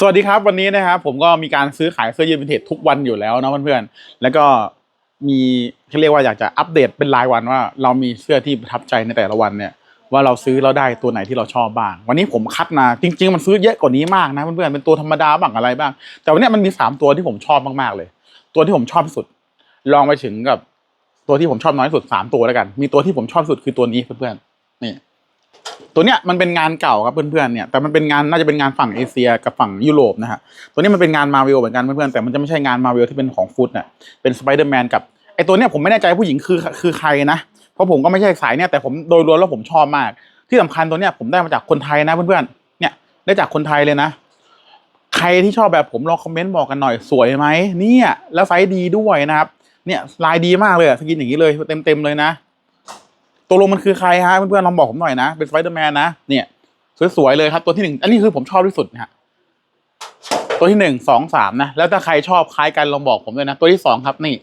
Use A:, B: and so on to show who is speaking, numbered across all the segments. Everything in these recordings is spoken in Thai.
A: สวัสดีครับวันนี้นะครับผมก็มีการซื้อขายเสื้อยืดวินเทจทุกวันอยู่แล้วนะเพื่อนๆแล้วก็มีเขาเรียกว่าอยากจะอัปเดตเป็นรายวันว่า เรามีเสื้อที่ประทับใจในแต่ละวันเนี่ย ว่าเราซื้อแล้วได้ตัวไหนที่เราชอบบ้าง วันนี้ผมคัดมาจริง ๆ มันซื้อเยอะกว่านี้มากนะเพื่อนๆเป็นตัวธรรมดาบ้างอะไรบ้าง แต่วันนี้มันมีสามตัวที่ผมชอบมากๆเลย ตัวที่ผมชอบที่สุด ลองไปถึงกับตัวที่ผมชอบน้อยสุดสามตัวแล้วกัน มีตัวที่ผมชอบสุดคือตัวนี้เพื่อนๆนี่ ตัวเนี้ยมันเป็นงานเก่าครับเพื่อนๆเนี่ยแต่มันเป็นงานน่าจะเป็นงานฝั่งเอเชียกับฝั่งยุโรปนะฮะตัวนี้มันเป็นงานมาวิลเหมือนกันเพื่อนๆแต่มันจะไม่ใช่งานมาวิลที่เป็นของฟุตน่ะเป็นสไปเดอร์แมนกับไอตัวเนี้ยผมไม่แน่ใจผู้หญิงคือคือใครนะเพราะผมก็ไม่ใช่สายเนี่ยแต่ผมโดยรวมแล้วผมชอบมาก ที่สำคัญตัวเนี้ยผมได้มาจากคนไทยนะเพื่อนๆเนี่ยได้จากคนไทยเลยนะ ใครที่ชอบแบบผมลองคอมเมนต์บอกกันหน่อยสวยไหมเนี่ยแล้วไซส์ดีด้วยนะครับเนี่ยลายดีมากเลยสกินอย่างนี้เลยเต็มๆเลยนะ ตัวลงมันคือใครฮะเพื่อนๆลองบอกผมหน่อยนะ เป็นสไปเดอร์แมนนะเนี่ย สวยๆเลยครับ ตัวที่หนึ่งอันนี้คือผมชอบที่สุดนะฮะตัวที่หนึ่งสองสามนะแล้วถ้าใครชอบคล้ายกันลองบอกผมด้วยนะ ตัวที่สองครับนี่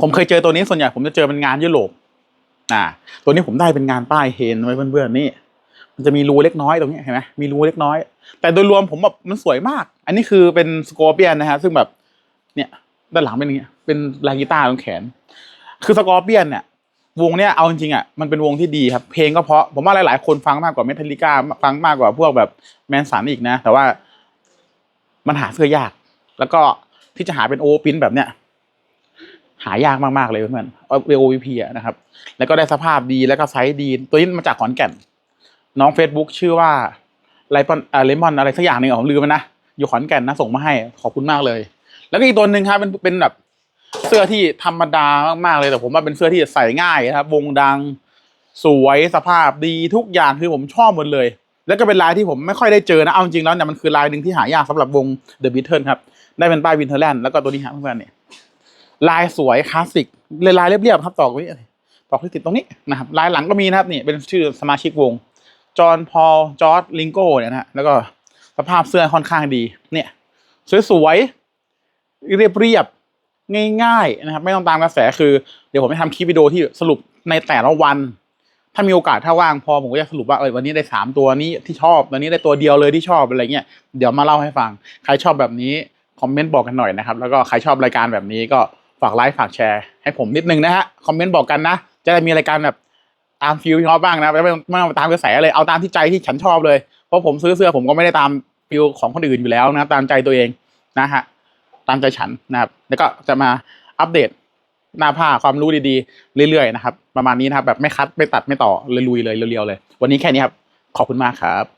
A: ผมเคยเจอตัวนี้ส่วนใหญ่ผมจะเจอเป็นงานยุโรปอ่าตัวนี้ผมได้เป็นงานป้ายเฮนไว้เพื่อนๆนี่ มันจะมีรูเล็กน้อยตรงนี้เห็นไหมมีรูเล็กน้อย แต่โดยรวมผมแบบมันสวยมาก อันนี้คือเป็นสกอร์เปียนนะฮะซึ่งแบบ เนี่ย ด้านหลังเป็นอย่างเงี้ยเป็นลายกีตาร์ตรงแขน คือสกอร์เปียนเนี่ย วงเนี้ยเอาจริงๆอะมันเป็นวงที่ดีครับ เพลงก็เพราะผมว่าหลายๆ คนฟังมากกว่าเมทัลลิก้าฟังมากกว่าพวกแบบแมนสันอีกนะ แต่ว่ามันหาเสื้อยาก แล้วก็ที่จะหาเป็นโอปินแบบเนี้ยหายากมากๆเลยเพื่อนๆโอวีพีอะนะครับ แล้วก็ได้สภาพดีแล้วก็ไซส์ดี ตัวนี้มาจากขอนแก่น น้อง Facebook ชื่อว่าไลปอนอ่าเลมอนอะไรสักอย่างหนึ่งอะผมลืมมันนะอยู่ขอนแก่นนะส่งมาให้ขอบคุณมากเลย แล้วก็อีกตัวหนึ่งครับเป็นเป็นแบบ เสื้อที่ธรรมดามากๆเลยแต่ผมว่าเป็นเสื้อที่ใส่ง่ายนะครับ วงดังสวยสภาพดีทุกอย่างคือผมชอบหมดเลย แล้วก็เป็นลายที่ผมไม่ค่อยได้เจอนะเอาจริงๆแล้วเนี่ยมันคือลายหนึ่งที่หายากสำหรับวง The Beatles ครับได้เป็นป้ายวินเทอร์แลนด์แล้วก็ตัวนี้ฮะเพื่อนๆเนี่ยลายสวยคลาสสิกเลยลายเรียบๆครับตอกไว้ตอกที่ติดตรงนี้นะครับลายหลังก็มีนะครับนี่เป็นชื่อสมาชิกวงจอห์นพอลจอร์ดลิงโก้เนี่ยนะแล้วก็สภาพเสื้อค่อนข้างดี เนี่ย สวยๆเรียบๆ ง่ายๆนะครับไม่ต้องตามกระแสคือเดี๋ยวผมจะทำคลิปวิดีโอที่สรุปในแต่ละวัน ถ้ามีโอกาสถ้าว่างพอผมก็จะสรุปว่าเออวันนี้ได้สามตัวนี้ที่ชอบวันนี้ได้ตัวเดียวเลยที่ชอบอะไรเงี้ยเดี๋ยวมาเล่าให้ฟัง ใครชอบแบบนี้คอมเมนต์บอกกันหน่อยนะครับแล้วก็ใครชอบรายการแบบนี้ก็ฝากไลค์ฝากแชร์ให้ผมนิดนึงนะฮะคอมเมนต์บอกกันนะจะได้มีรายการแบบตามฟิลที่ชอบบ้างนะไม่ไม่ไม่ต้องตามกระแสเลยเอาตามที่ใจที่ฉันชอบเลยเพราะผมซื้อเสื้อผมก็ไม่ได้ตามฟิลของคนอื่นอยู่แล้วนะตามใจตัวเองนะฮะ ตามใจฉันนะครับ แล้วก็จะมาอัปเดตหน้าผ้าความรู้ดีๆ เรื่อยๆนะครับ ประมาณนี้นะครับแบบไม่คัดไม่ตัดไม่ต่อเลยลุยเลยเรียวๆเลย วันนี้แค่นี้ครับ ขอบคุณมากครับ